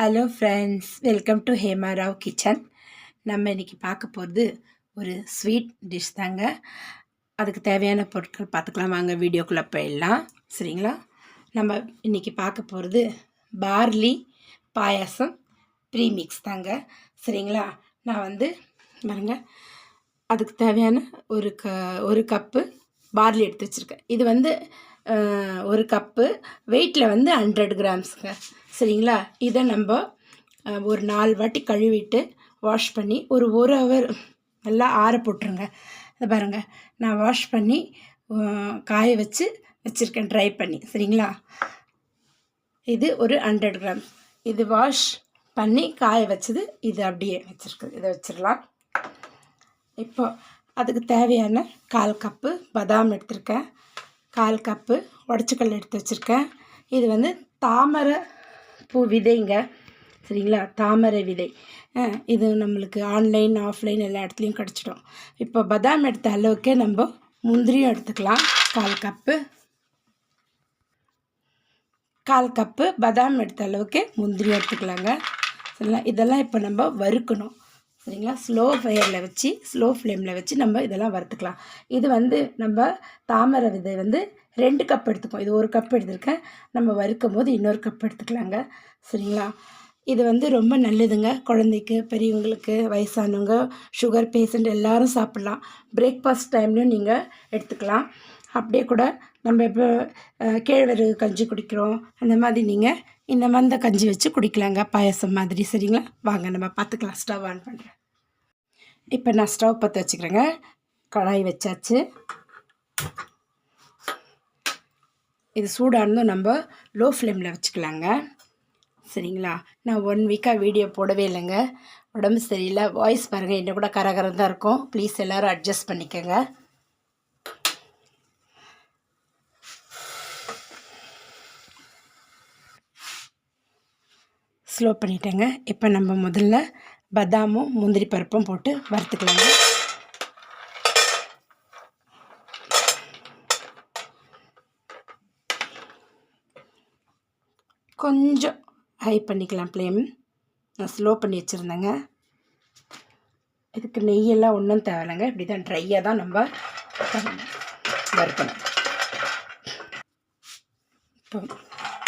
Hello friends welcome to Hema Rao kitchen நம்ம இன்றைக்கி பார்க்க போகிறது ஒரு ஸ்வீட் டிஷ் தாங்க. அதுக்கு தேவையான பொருட்கள் பார்த்துக்கலாம். வாங்க வீடியோக்குள்ளே போயிடலாம். சரிங்களா? நம்ம இன்றைக்கி பார்க்க போகிறது பார்லி பாயாசம் ப்ரீமிக்ஸ் தாங்க. சரிங்களா? நான் வந்து பாருங்க அதுக்கு தேவையான ஒரு க ஒரு கப்பு பார்லி எடுத்து வச்சுருக்கேன். இது வந்து ஒரு கப்பு. வெயிட்டில் வந்து ஹண்ட்ரட் கிராம்ஸுங்க சரிங்களா? இதை நம்ம ஒரு நாலு வாட்டி கழுவிட்டு வாஷ் பண்ணி ஒரு ஒரு ஹவர் நல்லா ஆற போட்டுருங்க. இதை பாருங்கள் நான் வாஷ் பண்ணி காய வச்சு வச்சுருக்கேன் ட்ரை பண்ணி. சரிங்களா? இது ஒரு ஹண்ட்ரட் கிராம் இது வாஷ் பண்ணி காய வச்சது இது அப்படியே வச்சுருக்கு. இதை வச்சிடலாம். இப்போ அதுக்கு தேவையான கால் கப்பு பாதாம் எடுத்திருக்கேன். கால் கப்பு உடச்சிக்கல் எடுத்து வச்சுருக்கேன். இது வந்து தாமரை பூ விதைங்க. சரிங்களா? தாமரை விதை. இது நம்மளுக்கு ஆன்லைன் ஆஃப்லைன் எல்லா இடத்துலையும் கிடச்சிடும். இப்போ பதாம் எடுத்த அளவுக்கே நம்ம முந்திரியும் எடுத்துக்கலாம். கால் கப்பு. கால் கப்பு பதாம் எடுத்த அளவுக்கு முந்திரி எடுத்துக்கலாங்க. சரிங்களா? இதெல்லாம் இப்போ நம்ம வறுக்கணும். சரிங்களா ஸ்லோ ஃபயரில் வச்சு ஸ்லோ ஃப்ளேமில் வச்சு நம்ம இதெல்லாம் வறுத்துக்கலாம். இது வந்து நம்ம தாமரை விதை வந்து ரெண்டு கப் எடுத்துக்கோம் இது ஒரு கப் எடுத்துருக்கேன். நம்ம வறுக்கும் போது இன்னொரு கப் எடுத்துக்கலாங்க. சரிங்களா? இது வந்து ரொம்ப நல்லதுங்க. குழந்தைக்கு பெரியவங்களுக்கு வயசானவங்க சுகர் பேஷண்ட் எல்லாரும் சாப்பிட்லாம். பிரேக்ஃபாஸ்ட் டைம்லையும் நீங்கள் எடுத்துக்கலாம். அப்படியே கூட நம்ம இப்போ கேழ்வரகு கஞ்சி குடிக்கிறோம். அந்த மாதிரி நீங்கள் இந்த மந்த கஞ்சி வச்சு குடிக்கலாங்க. பாயசம் மாதிரி. சரிங்களா? வாங்க நம்ம பார்த்துக்கலாம். ஸ்டவ் ஆன் பண்ணுறேன் இப்போ நான் ஸ்டவ் பற்ற வச்சுக்கிறேங்க. கடாய் வச்சாச்சு. இது சூடானதும் நம்ம லோ ஃப்ளேமில் வச்சுக்கலாங்க. சரிங்களா? நான் ஒன் வீக்காக வீடியோ போடவே இல்லைங்க. உடம்பு சரியில்லை. வாய்ஸ் பாருங்கள் என்ன கூட கரகரம் தான் இருக்கும். ப்ளீஸ் எல்லோரும் அட்ஜஸ்ட் பண்ணிக்கோங்க. ஸ்லோ பண்ணிட்டேங்க. இப்போ நம்ம முதல்ல பதாமும் முந்திரி பருப்பும் போட்டு வறுத்துக்கலாங்க. கொஞ்சம் ஹை பண்ணிக்கலாம் ஃப்ளேம் நான் ஸ்லோ பண்ணி வச்சுருந்தேங்க. இதுக்கு நெய்யெல்லாம் ஒன்றும் தேவையில்லைங்க. இப்படி தான் ட்ரையாக தான் நம்ம வறுக்கணும். இப்போ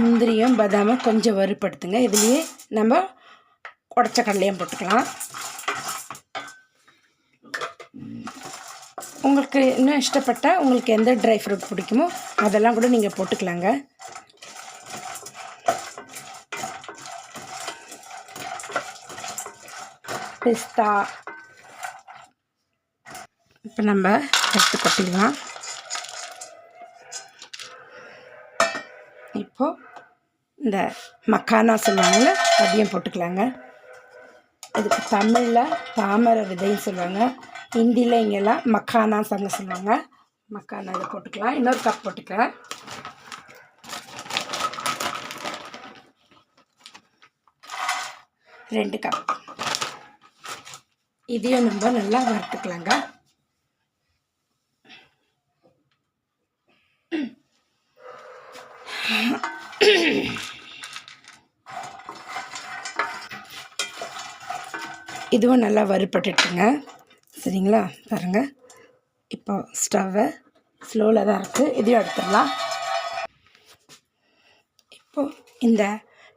முந்திரியும் பாதாமும் கொஞ்சம் வறுப்படுத்துங்க. இதுலேயே நம்ம உடச்ச கடலையும் போட்டுக்கலாம். உங்களுக்கு இன்னும் இஷ்டப்பட்டால் உங்களுக்கு எந்த ட்ரை ஃப்ரூட் பிடிக்குமோ அதெல்லாம் கூட நீங்கள் போட்டுக்கலாங்க. பிஸ்தா. இப்போ நம்ம எடுத்து கொட்டிக்கலாம் இப்போ இந்த மக்கானா சொல்லுவாங்கள்ல அதையும் போட்டுக்கலாங்க. இதுக்கு தமிழில் தாமரை விதைன்னு சொல்லுவாங்க. ஹிந்தியில் இங்கெல்லாம் மக்கானா சங்க சொல்லுவாங்க. மக்கானா இதை போட்டுக்கலாம். இன்னொரு கப் போட்டுக்கலாம் ரெண்டு கப் இதையும் நம்ம நல்லா வறுத்துக்கலாங்க. இதுவும் நல்லா வறுபட்டுட்டுங்க. சரிங்களா? பாருங்கள் இப்போ ஸ்டவ்வை ஸ்லோவில் தான் இருக்குது இதையும் எடுத்துடலாம். இப்போ இந்த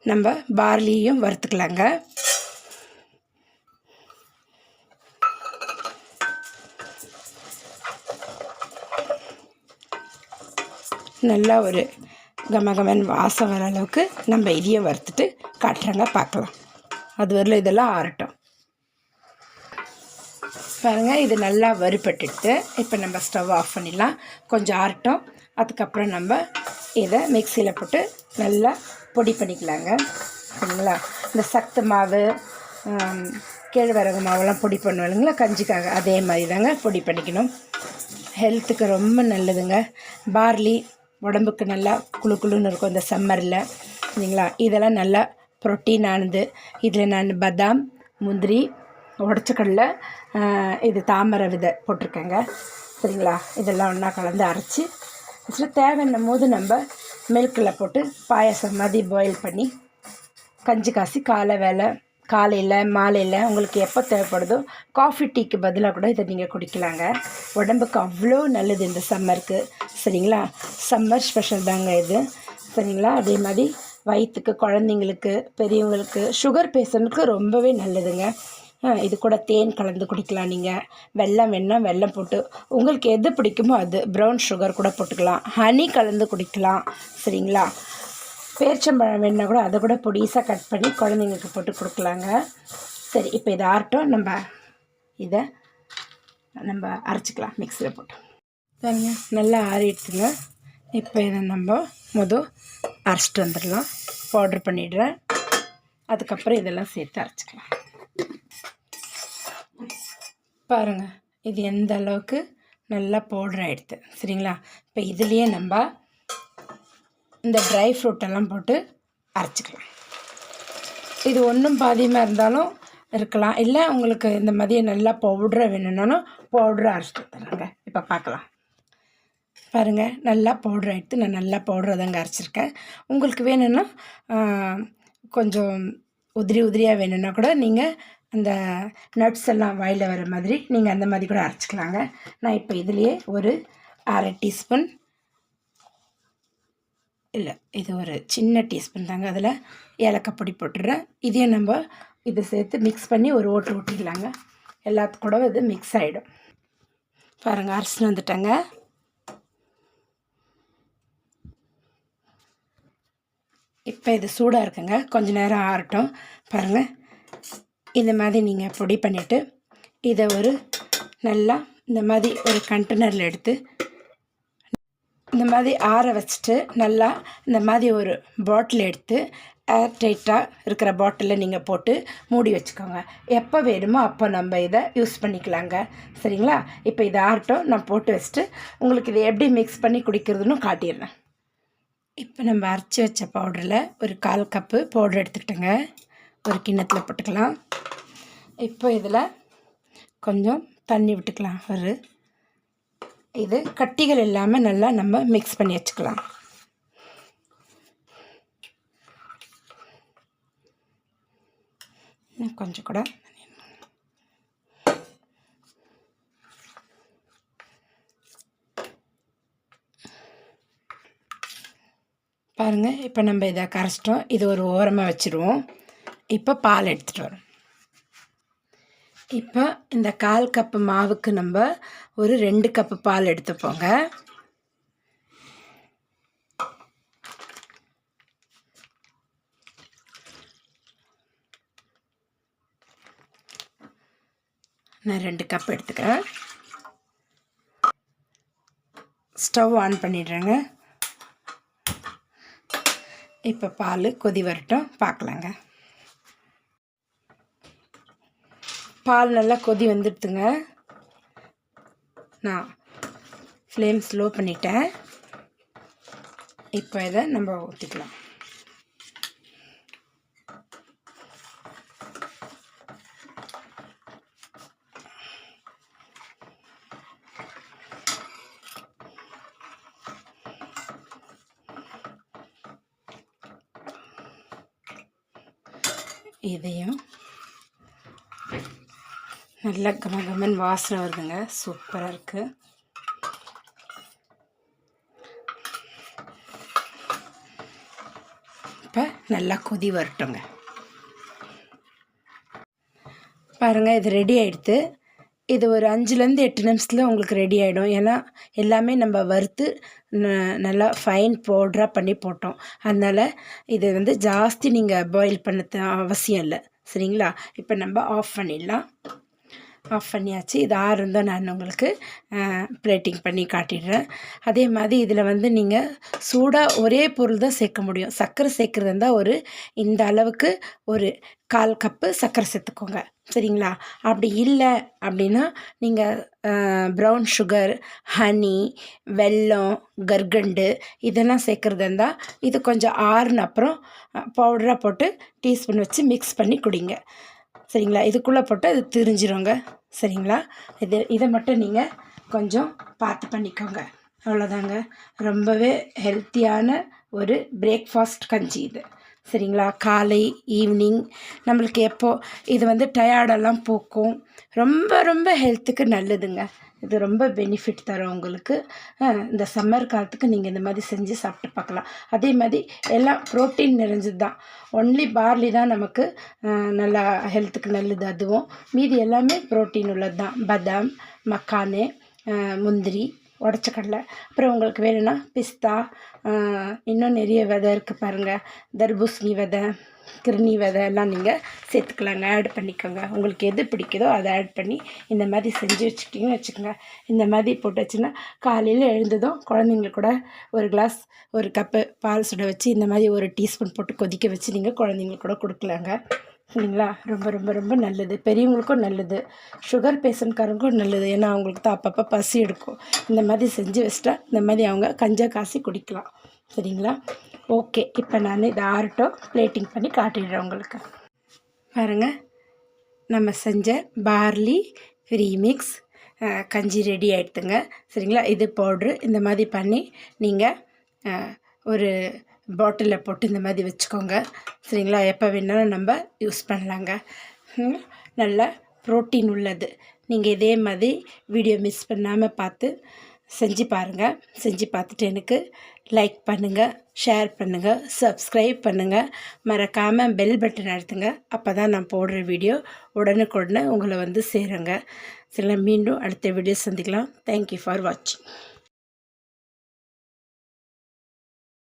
நம்ம பார்லியும் வறுத்துக்கலாங்க. நல்லா ஒரு கமகமன் வாசம் வர அளவுக்கு நம்ம இதையும் வறுத்துட்டு காட்டுறாங்க பார்க்கலாம். அது வரல இதெல்லாம் ஆறட்டும். பாருங்கள் இது நல்லா வறுபட்டுட்டு இப்போ நம்ம ஸ்டவ் ஆஃப் பண்ணிடலாம். கொஞ்சம் ஆறட்டும். அதுக்கப்புறம் நம்ம இதை மிக்சியில் போட்டு நல்லா பொடி பண்ணிக்கலாங்க. சரிங்களா? இந்த சத்து மாவு கேழ்வரகு மாவெல்லாம் பொடி பண்ணுவோம் இல்லைங்களா? கஞ்சிக்காக அதே மாதிரி தாங்க பொடி பண்ணிக்கணும். ஹெல்த்துக்கு ரொம்ப நல்லதுங்க. பார்லி உடம்புக்கு நல்லா குளு குளுன்னு இருக்கும் இந்த சம்மரில் சரிங்களா? இதெல்லாம் நல்லா ப்ரோட்டீன் ஆனது. இதில் நான் பதாம் முந்திரி உடச்சக்கடல இது தாமரை விதை போட்டிருக்கேங்க. சரிங்களா? இதெல்லாம் ஒன்றா கலந்து அரைச்சி அதில் தேவைன்னும் போது நம்ம மில்கில் போட்டு பாயாசம் மாதிரி பாயில் பண்ணி கஞ்சி காசி காலை வேலை காலையில் மாலையில் உங்களுக்கு எப்போ தேவைப்படுதோ காஃபி டீக்கு பதிலாக கூட இதை நீங்கள் குடிக்கலாங்க. உடம்புக்கு அவ்வளோ நல்லது இந்த சம்மருக்கு சரிங்களா? சம்மர் ஸ்பெஷல் தாங்க இது. சரிங்களா? அதே மாதிரி வயிற்றுக்கு குழந்தைங்களுக்கு பெரியவங்களுக்கு சுகர் பேஷண்ட்டுக்கு ரொம்பவே நல்லதுங்க. இது கூட தேன் கலந்து குடிக்கலாம் நீங்கள் வெல்லம் வேணால் வெல்லம் போட்டு. உங்களுக்கு எது பிடிக்குமோ அது. ப்ரௌன் சுகர் கூட போட்டுக்கலாம். ஹனி கலந்து குடிக்கலாம். சரிங்களா? பேரிச்சம்பழம் வேணுன்னா கூட அதை கூட பொடிசாக கட் பண்ணி குழந்தைங்களுக்கு போட்டு கொடுக்கலாங்க. சரி இப்போ இதை ஆறட்டும். நம்ம இதை நம்ம அரைச்சிக்கலாம் மிக்ஸியில் போட்டு. பாருங்க நல்லா ஆறிடுச்சுங்க. இப்போ இதை நம்ம மொதல் அரைச்சிட்டு வந்துடலாம். பவுட்ரு பண்ணிடுறேன். அதுக்கப்புறம் இதெல்லாம் சேர்த்து அரைச்சிக்கலாம். பாருங்கள் இது எந்த அளவுக்கு நல்லா பவுடர் ஆகிடுது சரிங்களா? இப்போ இதுலேயே நம்ம இந்த ட்ரை ஃப்ரூட்டெல்லாம் போட்டு அரைச்சிக்கலாம். இது ஒன்றும் பாதியமாக இருந்தாலும் இருக்கலாம். இல்லை உங்களுக்கு இந்த மாதிரி நல்லா பவுட்ரை வேணும்னாலும் பவுட்ரு அரைச்சிட்டு தராங்க இப்போ பார்க்கலாம். பாருங்கள் நல்லா பவுட்ரு எடுத்து நான் நல்லா பவுட்ரு தாங்க அரைச்சிருக்கேன். உங்களுக்கு வேணும்னா கொஞ்சம் உதிரி உதிரியாக வேணும்னா கூட நீங்கள் அந்த நட்ஸ் எல்லாம் வாயில் வர மாதிரி நீங்கள் அந்த மாதிரி கூட அரைச்சிக்கலாங்க. நான் இப்போ இதுலேயே ஒரு அரை டீஸ்பூன் இல்லை இது ஒரு சின்ன டீஸ்பூன் தாங்க. அதில் ஏலக்காய் பொடி போட்டுடுறேன். இதையும் நம்ம இதை சேர்த்து மிக்ஸ் பண்ணி ஒரு ஓட்டு ஓட்டிக்கலாங்க எல்லாத்து கூட இது மிக்ஸ் ஆகிடும் பாருங்கள் அரிசின்னு வந்துட்டேங்க. இப்போ இது சூடாக இருக்குங்க. கொஞ்ச நேரம் ஆறட்டும். பாருங்கள் இந்த மாதிரி நீங்கள் பொடி பண்ணிவிட்டு இதை ஒரு நல்லா இந்த மாதிரி ஒரு கண்டெய்னரில் எடுத்து இந்த மாதிரி ஆற வச்சுட்டு நல்லா இந்த மாதிரி ஒரு பாட்டில் எடுத்து ஏர் டைட்டாக இருக்கிற பாட்டிலில் நீங்கள் போட்டு மூடி வச்சுக்கோங்க. எப்போ வேணுமோ அப்போ நம்ம இதை யூஸ் பண்ணிக்கலாங்க. சரிங்களா? இப்போ இதை ஆறட்டும். நான் போட்டு வச்சுட்டு உங்களுக்கு இதை எப்படி மிக்ஸ் பண்ணி குடிக்கிறதுன்னு காட்டிடுறேன். இப்போ நம்ம அரைச்சி வச்ச பவுடரில் ஒரு கால் கப்பு பவுடர் எடுத்துக்கிட்டோங்க. ஒரு கிண்ணத்தில் போட்டுக்கலாம். இப்போ இதில் கொஞ்சம் தண்ணி விட்டுக்கலாம். ஒரு இது கட்டிகள் இல்லாமல் நல்லா நம்ம மிக்ஸ் பண்ணி வச்சுக்கலாம். இன்னும் கொஞ்சம் கூட பாருங்கள் இப்போ நம்ம இதை கரைச்சிட்டோம். இது ஒரு ஓரமாக வச்சுருவோம். இப்போ பால் எடுத்துகிட்டு வரோம். இப்போ இந்த கால் கப்பு மாவுக்கு நம்ம ஒரு ரெண்டு கப்பு பால் எடுத்துப்போங்க. நான் ரெண்டு கப் எடுத்துக்கிறேன். ஸ்டவ் ஆன் பண்ணிடுறேங்க. இப்போ பால் கொதி வரட்டும் பார்க்கலாங்க பால் நல்லா கொதி வந்துடுதுங்க. நான் ஃப்ளேம் ஸ்லோ பண்ணிட்டேன். இப்போ இதை நம்ம ஊற்றிக்கலாம் இதையும் நல்ல கமகமன் வாசனை வருதுங்க. சூப்பராக இருக்குது இப்போ நல்லா கொதி வரட்டுங்க. பாருங்கள் இது ரெடி ஆகிடுது இது ஒரு அஞ்சுலேருந்து எட்டு நிமிஷத்தில் உங்களுக்கு ரெடி ஆகிடும் ஏன்னா எல்லாமே நம்ம வறுத்து நல்லா ஃபைன் பவுட்ராக பண்ணி போட்டோம். அதனால் இது வந்து ஜாஸ்தி நீங்கள் பாயில் பண்ண அவசியம் இல்லை. சரிங்களா? இப்போ நம்ம ஆஃப் பண்ணிடலாம். ஆஃப் பண்ணியாச்சு. இது இருந்தால் நான் உங்களுக்கு பிளேட்டிங் பண்ணி காட்டிடுறேன். அதே மாதிரி இதில் வந்து நீங்கள் சூடாக ஒரே பொருள் தான் சேர்க்க முடியும். சர்க்கரை சேர்க்குறது இருந்தால் ஒரு இந்த அளவுக்கு ஒரு கால் கப்பு சர்க்கரை சேர்த்துக்கோங்க. சரிங்களா? அப்படி இல்லை அப்படின்னா நீங்கள் ப்ரௌன் சுகர் ஹனி வெல்லம் கர்கண்டு இதெல்லாம் சேர்க்குறது இருந்தால் இது கொஞ்சம் ஆறுன அப்புறம் பவுடராக போட்டு டீஸ்பூன் வச்சு மிக்ஸ் பண்ணி குடிங்க. சரிங்களா? இதுக்குள்ளே போட்டு அது திரிஞ்சிருங்க. சரிங்களா? இது இதை மட்டும் நீங்கள் கொஞ்சம் பார்த்து பண்ணிக்கோங்க. அவ்வளோதாங்க. ரொம்பவே ஹெல்த்தியான ஒரு பிரேக்ஃபாஸ்ட் கஞ்சி இது. சரிங்களா? காலை ஈவினிங் நம்மளுக்கு எப்போ இது வந்து டயர்டெல்லாம் போக்கும். ரொம்ப ரொம்ப ஹெல்த்துக்கு நல்லதுங்க. இது ரொம்ப பெனிஃபிட் தரும் உங்களுக்கு. இந்த சம்மர் காலத்துக்கு நீங்கள் இந்த மாதிரி செஞ்சு சாப்பிட்டு பார்க்கலாம். அதே மாதிரி எல்லாம் ப்ரோட்டீன் நிறைஞ்சது தான். ஒன்லி பார்லி தான் நமக்கு நல்லா ஹெல்த்துக்கு நல்லது அதுவும். மீதி எல்லாமே ப்ரோட்டீன் உள்ளது தான். பதாம் மக்கானு முந்திரி உடச்ச கடலை. அப்புறம் உங்களுக்கு வேணும்னா பிஸ்தா இன்னும் நிறைய விதை இருக்குது பாருங்கள் தர்பூசணி விதை கிருணி விதை எல்லாம் நீங்கள் சேர்த்துக்கலாங்க. ஆட் பண்ணிக்கோங்க. உங்களுக்கு எது பிடிக்குதோ அதை ஆட் பண்ணி இந்த மாதிரி செஞ்சு வச்சுக்கிட்டிங்கன்னு வச்சுக்கோங்க. இந்த மாதிரி போட்டு வச்சுன்னா காலையில் எழுந்ததும் குழந்தைங்களுக்கு கூட ஒரு கிளாஸ் ஒரு கப்பு பால் சுட வச்சு இந்த மாதிரி ஒரு டீஸ்பூன் போட்டு கொதிக்க வச்சு நீங்கள் குழந்தைங்களுக்கு கூட கொடுக்கலாங்க. சரிங்களா ரொம்ப ரொம்ப ரொம்ப நல்லது. பெரியவங்களுக்கும் நல்லது. சுகர் பேஷண்ட்காரங்களுக்கும் நல்லது. ஏன்னா அவங்களுக்கு தான் அப்பப்போ பசி எடுக்கும். இந்த மாதிரி செஞ்சு வச்சிட்டா இந்த மாதிரி அவங்க கஞ்சா காசி குடிக்கலாம். சரிங்களா? ஓகே. இப்போ நான் இதை ஆர்டோ பிளேட்டிங் பண்ணி காட்டிடுறேன் உங்களுக்கு. பாருங்கள் நம்ம செஞ்ச பார்லி ரீமிக்ஸ் கஞ்சி ரெடி ஆகிடுதுங்க சரிங்களா? இது பவுட்ரு இந்த மாதிரி பண்ணி நீங்கள் ஒரு பாட்டிலில் போட்டு இந்த மாதிரி வச்சுக்கோங்க. சரிங்களா? எப்போ வேணாலும் நம்ம யூஸ் பண்ணலாங்க. நல்ல ப்ரோட்டீன் உள்ளது. நீங்கள் இதே மாதிரி வீடியோ மிஸ் பண்ணாமல் பார்த்து செஞ்சு பாருங்கள் செஞ்சு பார்த்துட்டு எனக்கு லைக் பண்ணுங்கள் ஷேர் பண்ணுங்கள் சப்ஸ்கிரைப் பண்ணுங்கள் மறக்காமல் பெல் பட்டன் அழுத்துங்க. அப்போ தான் நான் போடுற வீடியோ உடனுக்குடனே உங்களை வந்து சேருங்க. சில மீண்டும் அடுத்த வீடியோ சந்திக்கலாம். தேங்க்யூ ஃபார் வாட்சிங்